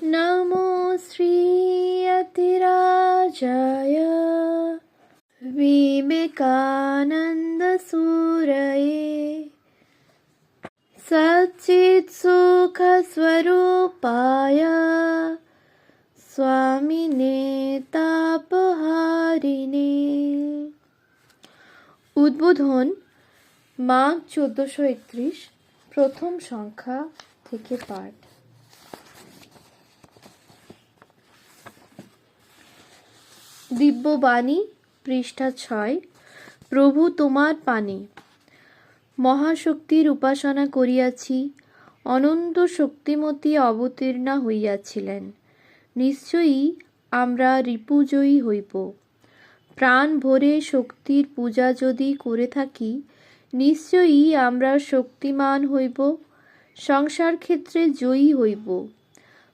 नमो श्रीयतिराजाय विवेकानन्दसूरये सच्चित्सुखस्वरूपाय स्वामिने তাপহারিণে উদ্বোধন মাঘ চোদ্দশো একত্রিশ প্রথম সংখ্যা থেকে পাঠ দিব্যবাণী, পৃষ্ঠা ছয়, প্রভু তোমার পানে। মহাশক্তির উপাসনা করিয়াছি, অনন্ত শক্তিমতী অবতীর্ণা হইয়াছিলেন। নিশ্চয়ই আমরা রিপুজয়ী হইব। প্রাণ ভরে শক্তির পূজা যদি করে থাকি, নিশ্চয়ই আমরা শক্তিমান হইব সংসার ক্ষেত্রে জয়ী হইব।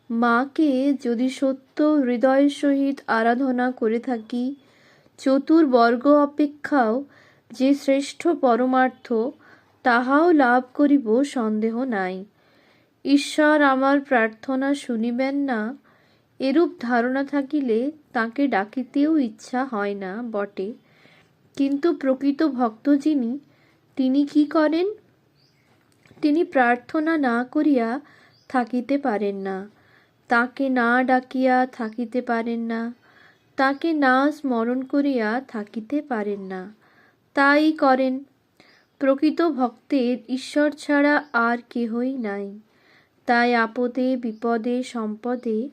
মাকে যদি সত্য হৃদয়ের সহিত আরাধনা করে থাকি চতুর্বর্গ অপেক্ষাও যে শ্রেষ্ঠ পরমার্থ, তাহাও লাভ করিব সন্দেহ নাই। ঈশ্বর আমার প্রার্থনা শুনিবেন না, এরূপ ধারণা থাকিলে তাকে ডাকিতেও ইচ্ছা হয় না বটে। কিন্তু প্রকৃত ভক্ত যিনি, তিনি কি করেন? তিনি প্রার্থনা না করিয়া থাকিতে পারেন না। তাকে না ডাকিয়া থাকিতে পারেন না, তাকে না স্মরণ করিয়া থাকিতে পারেন না। তাই করেন। প্রকৃত ভক্তের ঈশ্বর ছাড়া আর কেহই নাই। তাই আপদে, বিপদে, সম্পদে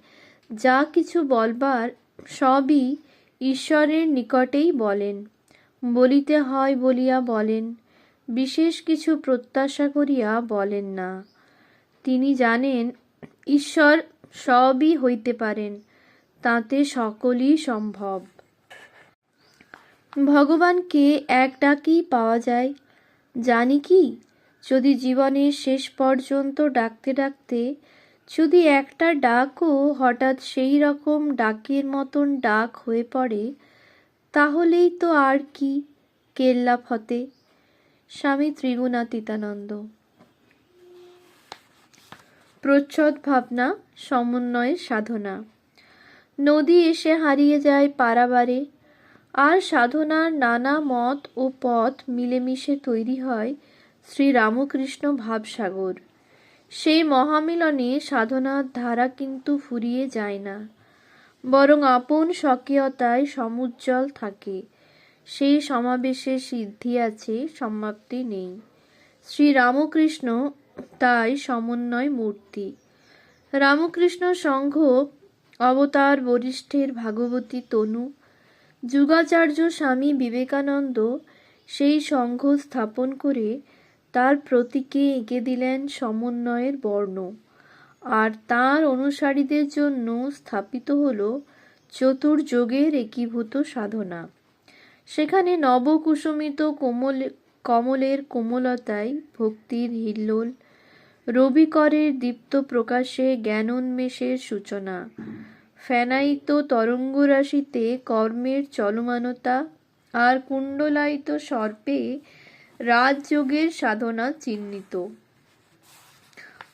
যা কিছু বলবার সবই ঈশ্বরের নিকটেই বলেন। বলিতে হয় বলিয়া বলেন, বিশেষ কিছু প্রত্যাশা করিয়া বলেন না। তিনি জানেন, ঈশ্বর সবই হইতে পারেন, তাতে সকলই সম্ভব। ভগবানকে এক ডাকেই পাওয়া যায়। জানি কি, যদি জীবনের শেষ পর্যন্ত ডাকতে ডাকতে, যদি একটা ডাকও হঠাৎ সেই রকম ডাকের মতন ডাক হয়ে পড়ে, তাহলেই তো আর কি কেল্লা ফতে স্বামী ত্রিগুণাতীতানন্দ। প্রচ্ছদ ভাবনা সমন্বয়ের সাধনা। নদী এসে হারিয়ে যায় পারাবারে। আর সাধনার নানা মত ও পথ মিলেমিশে তৈরি হয় শ্রী রামকৃষ্ণ ভাবসাগর। সেই মহামিলনে সাধনার ধারা কিন্তু ফুরিয়ে যায় না। বরং আপন স্বকীয়তায় সমুজ্জ্বল থাকে। সেই সমাবেশে সিদ্ধি আছে, সমাপ্তি নেই। শ্রী রামকৃষ্ণ তাই সমন্বয় মূর্তি। রামকৃষ্ণ সংঘ অবতার বরিষ্ঠের ভাগবতী তনু, যুগাচার্য স্বামী বিবেকানন্দ সেই সংঘ স্থাপন করে তার প্রতীকে এঁকে দিলেন সমন্বয়ের বর্ণ। আর তার অনুসারীদের জন্য স্থাপিত হল চতুর্যোগের একীভূত সাধনা। সেখানে নবকুসুমিত কোমল, কমলের কোমলতায় ভক্তির হিল্লোল রবিকরের দীপ্ত প্রকাশে জ্ঞানোন্মেষের সূচনা। ফেনায়িত তরঙ্গরাশিতে কর্মের চলমানতা আর কুণ্ডলায়িত সর্পে রাজযোগের সাধনা চিহ্নিত।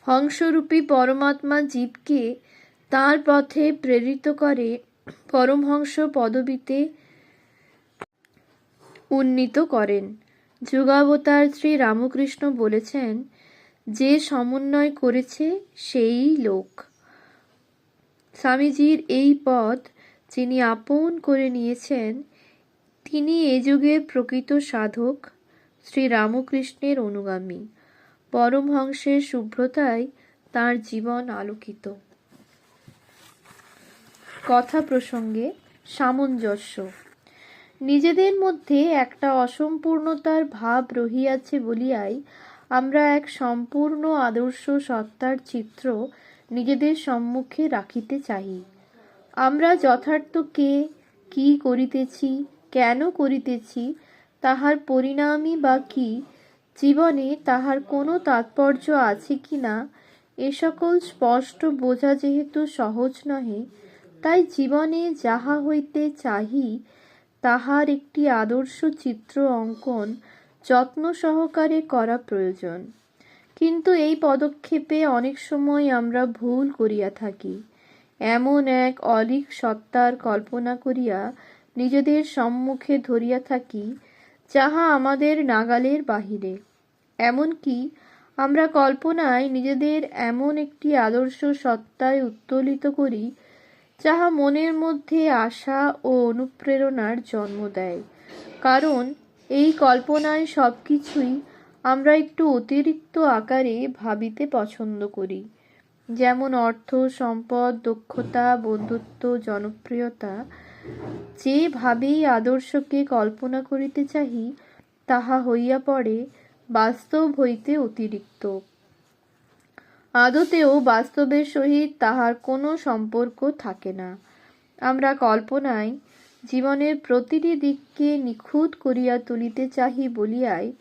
হংসরূপী পরমাত্মা জীবকে তার পথে প্রেরিত করে পরমহংস পদবীতে উন্নীত করেন। যুগাবতার শ্রী রামকৃষ্ণ বলেছেন যে সমন্বয় করেছে সেই লোক। স্বামীজির এই পথ যিনি আপন করে নিয়েছেন, তিনি এ যুগের প্রকৃত সাধক শ্রী রামকৃষ্ণের অনুগামী। পরমহংসের শুভ্রতায় তার জীবন আলোকিত। কথা প্রসঙ্গে সামঞ্জস্য। নিজেদের মধ্যে একটা অসম্পূর্ণতার ভাব রহিয়াছে বলিয়াই আমরা এক সম্পূর্ণ আদর্শ সত্তার চিত্র নিজেদের সম্মুখে রাখিতে চাহি আমরা যথার্থ কে, কি করিতেছি, কেন করিতেছি, তাহার পরিণামই বা কি, জীবনে তাহার কোনো তাৎপর্য আছে কি না, এ সকল স্পষ্ট বোঝা যেহেতু সহজ নহে, তাই জীবনে যাহা হইতে চাহি, তাহার একটি আদর্শ চিত্র অঙ্কন যত্ন সহকারে করা প্রয়োজন। কিন্তু এই পদক্ষেপে অনেক সময় আমরা ভুল করিয়া থাকি। এমন এক অলিক সত্তার কল্পনা করিয়া নিজেদের সম্মুখে ধরিয়া থাকি, যাহা আমাদের নাগালের বাহিরে। এমনকি আমরা কল্পনায় নিজেদের এমন একটি আদর্শ সত্তায় উত্তোলিত করি, যাহা মনের মধ্যে আশা ও অনুপ্রেরণার জন্ম দেয়। কারণ এই কল্পনায় সব কিছুই আমরা একটু অতিরিক্ত আকারে ভাবিতে পছন্দ করি। যেমন অর্থ, সম্পদ, দক্ষতা, বন্ধুত্ব, জনপ্রিয়তা। যেভাবেই আদর্শকে কল্পনা করিতে চাহি, তাহা হইয়া পড়ে, বাস্তব হইতে অতিরিক্ত। আদতেও বাস্তবের সহিত তাহার কোনো সম্পর্ক থাকে না। আমরা কল্পনায় জীবনের প্রতিটি দিককে নিখুঁত করিয়া তুলিতে চাহি বলিয়াই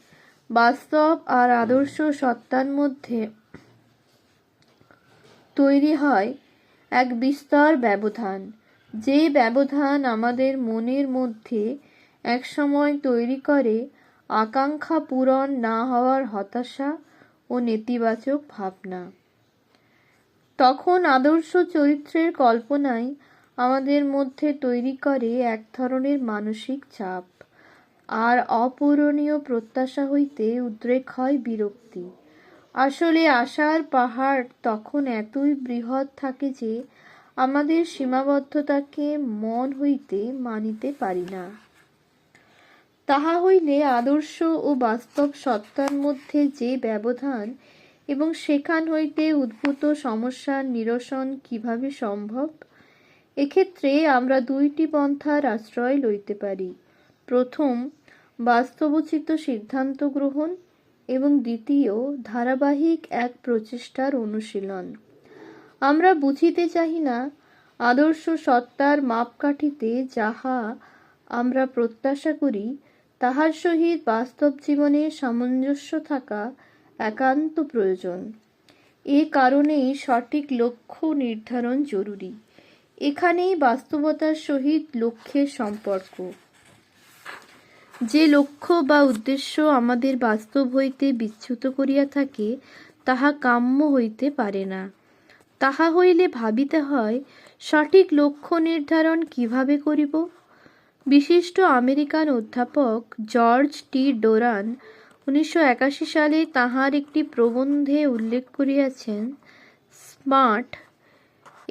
বাস্তব আর আদর্শ সত্তার মধ্যে তৈরি হয় এক বিস্তর ব্যবধান। যে ব্যবধান আমাদের মনের মধ্যে একসময় তৈরি করে, আকাঙ্ক্ষা পূরণ না হওয়ার হতাশা ও নেতিবাচক ভাবনা। তখন আদর্শ চরিত্রের কল্পনাই আমাদের মধ্যে তৈরি করে এক ধরনের মানসিক চাপ। আর অপূরণীয় প্রত্যাশা হইতে উদ্রেক হয় বিরক্তি। আসলে আশার পাহাড় তখন এতই বৃহৎ থাকে যে, আমাদের সীমাবদ্ধতাকে মন হইতে মানিতে পারি না। তাহা হইলে আদর্শ ও বাস্তব সত্তার মধ্যে যে ব্যবধান এবং সেখান হইতে উদ্ভূত সমস্যার নিরসন কীভাবে সম্ভব? এক্ষেত্রে আমরা দুইটি পন্থার আশ্রয় লইতে পারি। প্রথম বাস্তবোচিত সিদ্ধান্ত গ্রহণ এবং দ্বিতীয়, ধারাবাহিক এক প্রচেষ্টার অনুশীলন। আমরা বুঝিতে চাহি না, আদর্শ সত্তার মাপকাঠিতে যাহা আমরা প্রত্যাশা করি, তাহার সহিত বাস্তব জীবনে সামঞ্জস্য থাকা একান্ত প্রয়োজন। এ কারণেই সঠিক লক্ষ্য নির্ধারণ জরুরি। এখানেই বাস্তবতার সহিত লক্ষ্যের সম্পর্ক। যে লক্ষ্য বা উদ্দেশ্য আমাদের বাস্তব হইতে বিচ্যুত করিয়া থাকে, তাহা কাম্য হইতে পারে না। তাহা হইলে ভাবিতে হয়, সঠিক লক্ষ্য নির্ধারণ কীভাবে করিব? বিশিষ্ট আমেরিকান অধ্যাপক জর্জ টি ডোরান উনিশশো একাশি সালে তাহার একটি প্রবন্ধে উল্লেখ করিয়াছেন, SMART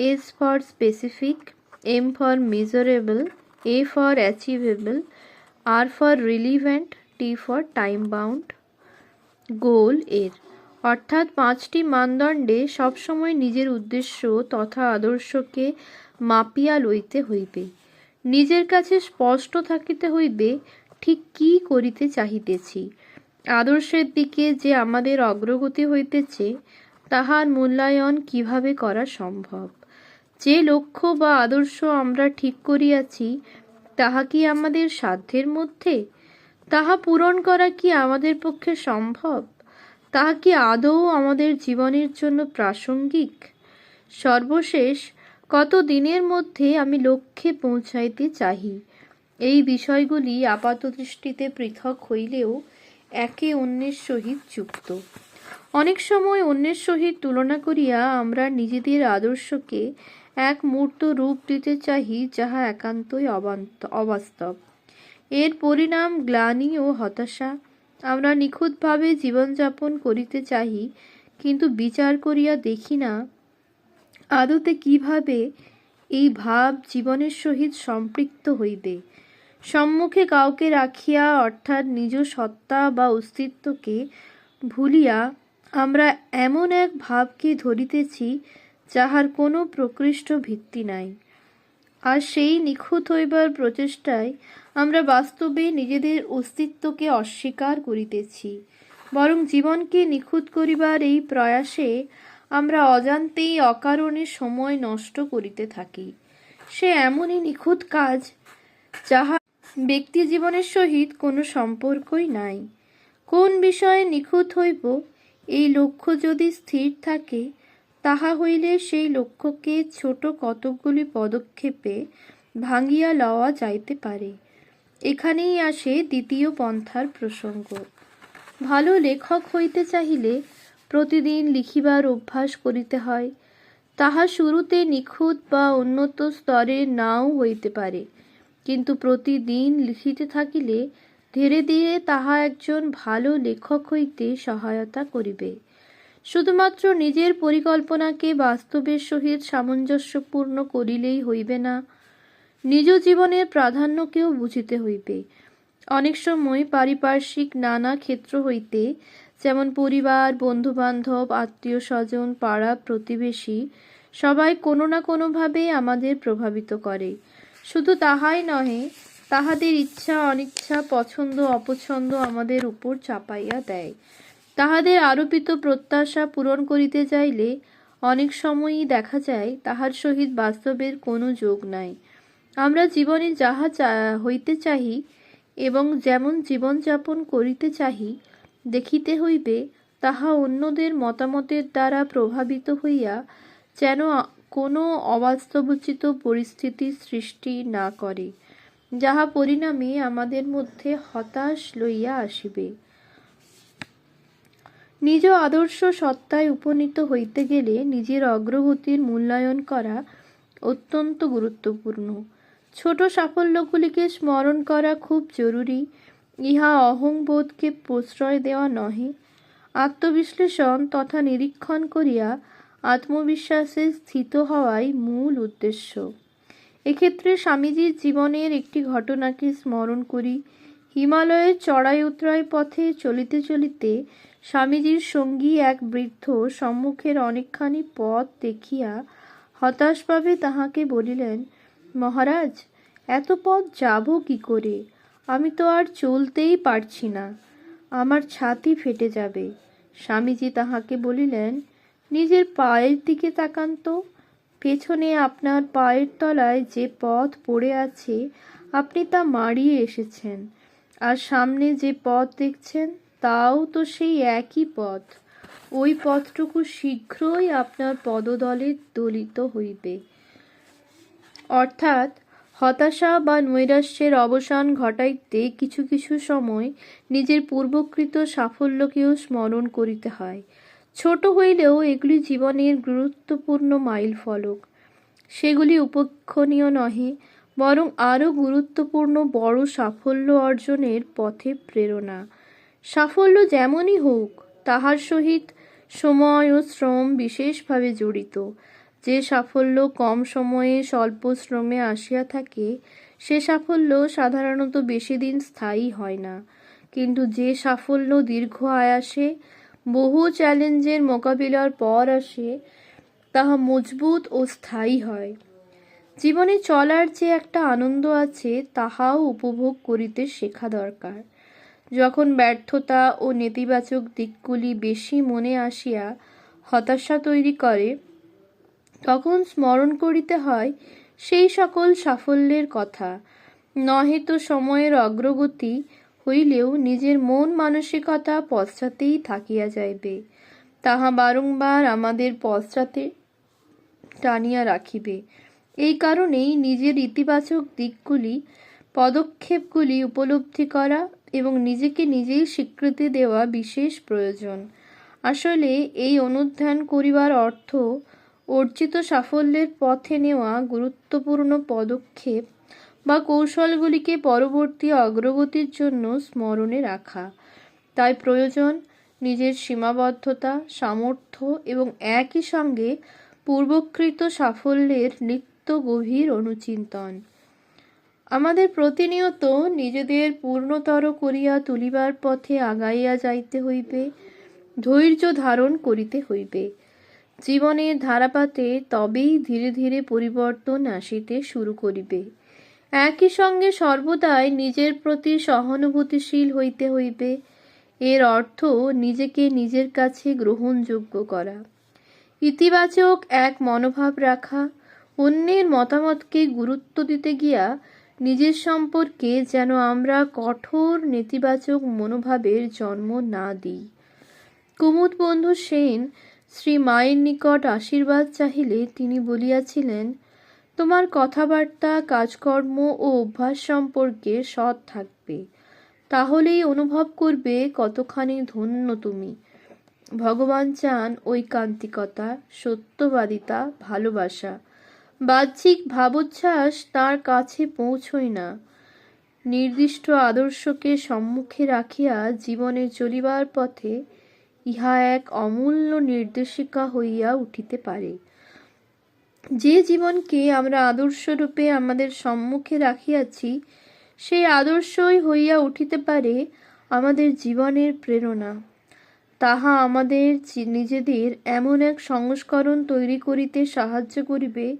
S for specific M for measurable A for achievable R for relevant T for time bound goal এর। অর্থাৎ পাঁচটি মানদণ্ডে সবসময় নিজের উদ্দেশ্য তথা আদর্শকে মাপিয়া লইতে হইবে। নিজের কাছে স্পষ্ট থাকিতে হইবে, ঠিক কি করিতে চাহিতেছি। আদর্শের দিকে যে আমাদের অগ্রগতি হইতেছে, তাহার মূল্যায়ন কীভাবে করা সম্ভব? যে লক্ষ্য বা আদর্শ আমরা ঠিক করিয়াছি, তাহা কি আমাদের সাধ্যের মধ্যে? তাহা পূরণ করা কি আমাদের পক্ষে সম্ভব? তাহা কি আদৌ আমাদের জীবনের জন্য প্রাসঙ্গিক? সর্বশেষ, কত দিনের মধ্যে আমি লক্ষ্যে পৌঁছাইতে চাহি? এই বিষয়গুলি আপাতদৃষ্টিতে পৃথক হইলেও একে অন্যের সহিত যুক্ত। অনেক সময় অন্যের সহিত তুলনা করিয়া আমরা নিজেদের আদর্শকে এক মূর্ত রূপ দিতে চাহি যাহা একান্তই অবাস্তব। এর পরিণাম গ্লানি ও হতাশা। আমরা নিখুঁতভাবে জীবনযাপন করিতে চাহি, কিন্তু বিচার করিয়া দেখি না আদতে কীভাবে এই ভাব জীবনের সহিত সম্পৃক্ত হইবে। সম্মুখে কাউকে রাখিয়া অর্থাৎ নিজ সত্তা বা অস্তিত্বকে ভুলিয়া আমরা এমন এক ভাবকে ধরিতেছি যাহার কোনো প্রকৃষ্ট ভিত্তি নাই। আর সেই নিখুঁত হইবার প্রচেষ্টায় আমরা বাস্তবে নিজেদের অস্তিত্বকে অস্বীকার করিতেছি। বরং জীবনকে নিখুঁত করিবার এই প্রয়াসে আমরা অজান্তেই অকারণে সময় নষ্ট করিতে থাকি। সে এমনই নিখুঁত কাজ যাহা ব্যক্তি জীবনের সহিত কোনো সম্পর্কই নাই। কোন বিষয়ে নিখুঁত হইব এই লক্ষ্য যদি স্থির থাকে, তাহা হইলে সেই লক্ষ্যকে ছোট কতকগুলি পদক্ষেপে ভাঙিয়া লওয়া যাইতে পারে। এখানেই আসে দ্বিতীয় পন্থার প্রসঙ্গ। ভালো লেখক হইতে চাহিলে প্রতিদিন লিখিবার অভ্যাস করিতে হয়, তাহা শুরুতে নিখুঁত বা উন্নত স্তরে নাও হইতে পারে, কিন্তু প্রতিদিন লিখিতে থাকিলে ধীরে ধীরে তাহা একজন ভালো লেখক হইতে সহায়তা করিবে। শুধুমাত্র নিজের পরিকল্পনাকে বাস্তবের সহিত সামঞ্জস্যপূর্ণ করিলেই হইবে না, নিজ জীবনের প্রাধান্যকেও বুঝিতে হইবে। অনেক সময় পারিপার্শ্বিক নানা ক্ষেত্র হইতে, যেমন পরিবার, বন্ধুবান্ধব আত্মীয় স্বজন পাড়া প্রতিবেশী, সবাই কোনো না কোনোভাবে আমাদের প্রভাবিত করে। শুধু তাহাই নহে তাহাদের ইচ্ছা, অনিচ্ছা, পছন্দ, অপছন্দ আমাদের উপর চাপাইয়া দেয়। তাহাদের আরোপিত প্রত্যাশা পূরণ করিতে যাইলে অনেক সময়ই দেখা যায়, তাহার সহিত বাস্তবের কোনো যোগ নাই। আমরা জীবনে যাহা হইতে চাহি এবং যেমন জীবনযাপন করিতে চাহি, দেখিতে হইবে, তাহা অন্যদের মতামতের দ্বারা প্রভাবিত হইয়া যেন কোনো অবাস্তবোচিত পরিস্থিতির সৃষ্টি না করে। যাহা পরিণামে আমাদের মধ্যে হতাশ লইয়া আসিবে। নিজ আদর্শ সত্তায় উপনীত হইতে গেলে নিজের অগ্রগতির মূল্যায়ন করা অত্যন্ত গুরুত্বপূর্ণ। ছোট সাফল্যগুলিকে স্মরণ করা খুব জরুরি। ইহা অহংবোধকে প্রশ্রয় দেওয়া নহে। আত্মবিশ্লেষণ তথা নিরীক্ষণ করিয়া আত্মবিশ্বাসে স্থিত হওয়াই মূল উদ্দেশ্য। এক্ষেত্রে স্বামীজির জীবনের একটি ঘটনাকে স্মরণ করি। হিমালয়ের চড়াই উতরাই পথে চলিতে চলিতে স্বামীজির সঙ্গী এক বৃদ্ধ সম্মুখের অনেকখানি পথ দেখিয়া হতাশভাবে তাহাকে বলিলেন, মহারাজ, এত পথ যাব কি করে? আমি তো আর চলতেই পারছি না। আমার ছাতি ফেটে যাবে। স্বামীজি তাহাকে বলিলেন, নিজের পায়ের দিকে তাকান তো। পেছনে আপনার পায়ের তলায় যে পথ পড়ে আছে, আপনি তা মারিয়ে এসেছেন। আর সামনে যে পথ দেখছেন, তাও তো সেই একই পথ। ওই পথটুকু শীঘ্রই আপনার পদদলে দলিত হইবে। অর্থাৎ হতাশা বা নৈরাশ্যের অবসান ঘটাইতে কিছু কিছু সময় নিজের পূর্বকৃত সাফল্যকেও স্মরণ করিতে হয়। ছোট হইলেও এগুলি জীবনের গুরুত্বপূর্ণ মাইল ফলক। সেগুলি উপেক্ষণীয় নহে, বরং আরও গুরুত্বপূর্ণ বড় সাফল্য অর্জনের পথে প্রেরণা। সাফল্য যেমনই হোক, তাহার সহিত সময় ও শ্রম বিশেষভাবে জড়িত। যে সাফল্য কম সময়ে, স্বল্প শ্রমে আসিয়া থাকে, সে সাফল্য সাধারণত বেশি দিন স্থায়ী হয় না। কিন্তু যে সাফল্য দীর্ঘ আয়াসে বহু চ্যালেঞ্জের মোকাবিলার পর আসে, তাহা মজবুত ও স্থায়ী হয়। জীবনে চলার যে একটা আনন্দ আছে, তাহাও উপভোগ করিতে শেখা দরকার। যখন ব্যর্থতা ও নেতিবাচক দিকগুলি বেশি মনে আসিয়া হতাশা তৈরি করে, তখন স্মরণ করিতে হয় সেই সকল সাফল্যের কথা। নহে তো সময়ের অগ্রগতি হইলেও নিজের মন মানসিকতা পশ্চাতেই থাকিয়া যাইবে। তাহা বারংবার আমাদের পশ্চাতে টানিয়া রাখিবে। এই কারণেই নিজের ইতিবাচক দিকগুলি, পদক্ষেপগুলি উপলব্ধি করা এবং নিজেকে নিজেই স্বীকৃতি দেওয়া বিশেষ প্রয়োজন। আসলে এই অনুধ্যান করিবার অর্থ অর্জিত সাফল্যের পথে নেওয়া গুরুত্বপূর্ণ পদক্ষেপ বা কৌশলগুলিকে পরবর্তী অগ্রগতির জন্য স্মরণে রাখা। তাই প্রয়োজন নিজের সীমাবদ্ধতা, সামর্থ্য এবং একই সঙ্গে পূর্বকৃত সাফল্যের নিত্য গভীর অনুচিন্তন। আমাদের প্রতিনিয়ত নিজেদের পূর্ণতর করিয়া তুলিবার পথে আগাইয়া যাইতে হইবে, ধৈর্য ধারণ করিতে হইবে। জীবনের ধারাপাতে তবেই ধীরে ধীরে পরিবর্তন আসিতে শুরু করিবে। একই সঙ্গে সর্বদাই নিজের প্রতি সহানুভূতিশীল হইতে হইবে। এর অর্থ নিজেকে নিজের কাছে গ্রহণযোগ্য করা। ইতিবাচক এক মনোভাব রাখা, অন্যের মতামতকে গুরুত্ব দিতে গিয়া নিজের সম্পর্কে যেন আমরা কঠোর নেতিবাচক মনোভাবের জন্ম না দিই। কুমুদ বন্ধু সেন শ্রী মায়ের নিকট আশীর্বাদ চাহিলে তিনি বলিয়াছিলেন তোমার কথাবার্তা, কাজকর্ম ও অভ্যাস সম্পর্কে সৎ থাকবে। তাহলেই অনুভব করবে কতখানি ধন্য তুমি। ভগবান চান ঐকান্তিকতা, সত্যবাদিতা, ভালোবাসা। বাহ্যিক ভাবোচ্ছ্বাস তার কাছে পৌঁছয় না। নির্দিষ্ট আদর্শকে সম্মুখে রাখিয়া জীবনে চলিবার পথে ইহা এক অমূল্য নির্দেশিকা হইয়া উঠিতে পারে। যে জীবনকে আমরা আদর্শরূপে আমাদের সম্মুখে রাখিয়াছি, সেই আদর্শই হইয়া উঠিতে পারে আমাদের জীবনের প্রেরণা। তাহা আমাদের নিজেদের এমন এক সংস্করণ তৈরি করিতে সাহায্য করিবে,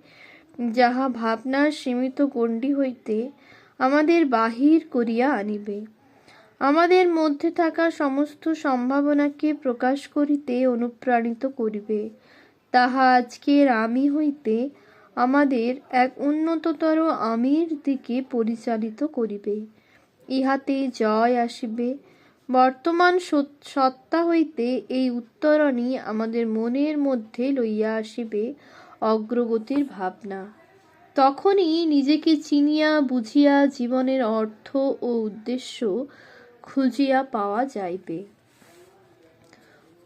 যাহা ভাবনার সীমিত গণ্ডি হইতে আমাদের বাহির করিয়া আনিবে। আমাদের মধ্যে থাকা সমস্ত সম্ভাবনাকে প্রকাশ করিতে অনুপ্রাণিত করিবে। তাহা আজকের আমি হইতে আমাদের এক উন্নততর আমির দিকে পরিচালিত করিবে। ইহাতে জয় আসিবে। বর্তমান সত্তা হইতে এই উত্তরণই আমাদের মনের মধ্যে লইয়া আসিবে অগ্রগতির ভাবনা। তখনই নিজেকে চিনিয়া বুঝিয়া জীবনের অর্থ ও উদ্দেশ্য খুঁজিয়া পাওয়া যাইবে।